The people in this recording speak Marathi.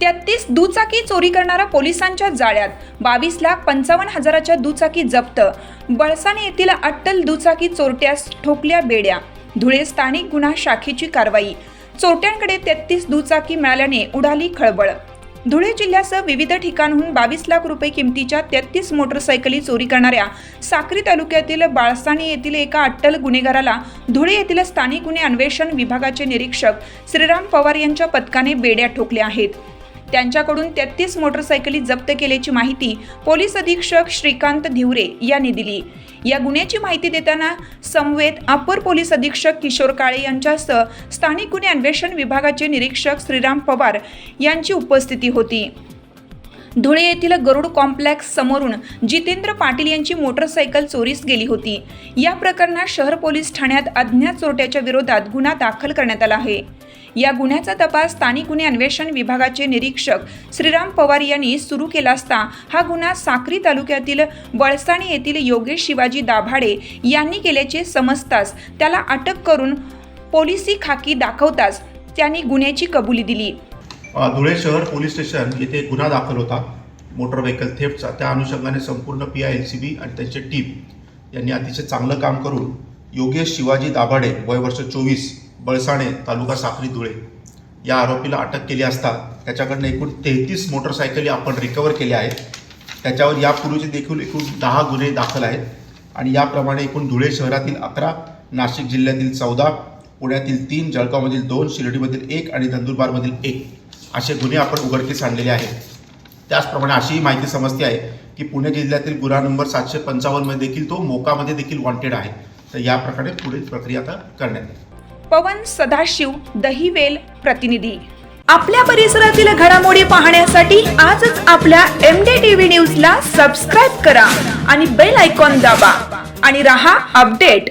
तेहतीस दुचाकी चोरी करणारा पोलिसांच्या जाळ्यात बावीस लाख पंचावन्न हजाराच्या दुचाकी जप्त. बळसाने येथील अट्टल दुचाकी चोरट्यास ठोकल्या बेड्या. धुळे स्थानिक गुन्हा शाखेची कारवाई. चोरट्यांकडे तेहतीस दुचाकी मिळाल्याने उडाली खळबळ. धुळे जिल्ह्यासह विविध ठिकाणहून बावीस लाख रुपये किमतीच्या तेहतीस मोटरसायकली चोरी करणाऱ्या साक्री तालुक्यातील बाळसाणी येथील एका अट्टल गुन्हेगाराला धुळे येथील स्थानिक गुन्हे अन्वेषण विभागाचे निरीक्षक श्रीराम पवार यांच्या पथकाने बेड्या ठोकल्या आहेत. त्यांच्याकडून तेहतीस मोटरसायकली जप्त केल्याची माहिती पोलीस अधीक्षक श्रीकांत धिवरे यांनी दिली. या गुन्ह्याची माहिती देताना समवेत अपर पोलीस अधीक्षक किशोर काळे यांच्यासह स्थानिक गुन्हे अन्वेषण विभागाचे निरीक्षक श्रीराम पवार यांची उपस्थिती होती. धुळे येथील गरुड कॉम्प्लेक्स समोरून जितेंद्र पाटील यांची मोटरसायकल चोरीस गेली होती. या प्रकरणात शहर पोलीस ठाण्यात अज्ञात चोरट्याच्या विरोधात गुन्हा दाखल करण्यात आला आहे. या गुन्ह्याचा तपास स्थानिक गुन्हे अन्वेषण विभागाचे निरीक्षक श्रीराम पवार यांनी सुरू केला असता हा गुन्हा साक्री तालुक्यातील वळसाणी येथील योगेश शिवाजी दाभाडे यांनी केल्याचे समजताच त्याला अटक करून पोलिसी खाकी दाखवताच त्यांनी गुन्ह्याची कबुली दिली. धुळे शहर पोलीस स्टेशन येथे गुन्हा दाखल होता. मोटर व्हेकल थेफ्टचा त्या अनुषंगाने संपूर्ण P I L C B आणि त्यांचे टीम यांनी अतिशय चांगलं काम करून योगेश शिवाजी दाभाडे वय वर्ष चोवीस बळसाणे तालुका साखरी धुळे या आरोपीला अटक केली असता त्याच्याकडनं एकूण तेहतीस मोटरसायकली आपण रिकवर केल्या आहेत. त्याच्यावर यापूर्वीचे देखील एकूण दहा गुन्हे दाखल आहेत. आणि याप्रमाणे एकूण धुळे शहरातील अकरा नाशिक जिल्ह्यातील चौदा पुण्यातील तीन जळगावमधील दोन शिर्डीमधील एक आणि नंदुरबारमधील एक असे गुन्हे आपण उघडकीस आणलेले आहेत. त्याचप्रमाणे अशीही माहिती समजते आहे की पुणे जिल्ह्यातील गुन्हा नंबर सातशे पंचावन्नमध्ये देखील तो मोकामध्ये देखील वॉन्टेड आहे. तर या प्रकारे पुढील प्रक्रिया आता करण्यात येईल. पवन सदाशिव दहिवेल प्रतिनिधी. आपल्या परिसरातील घडामोडी पाहण्यासाठी आजच आपल्या एम डी टीव्ही न्यूजला सबस्क्राईब करा आणि बेल आयकॉन दाबा आणि रहा अपडेट.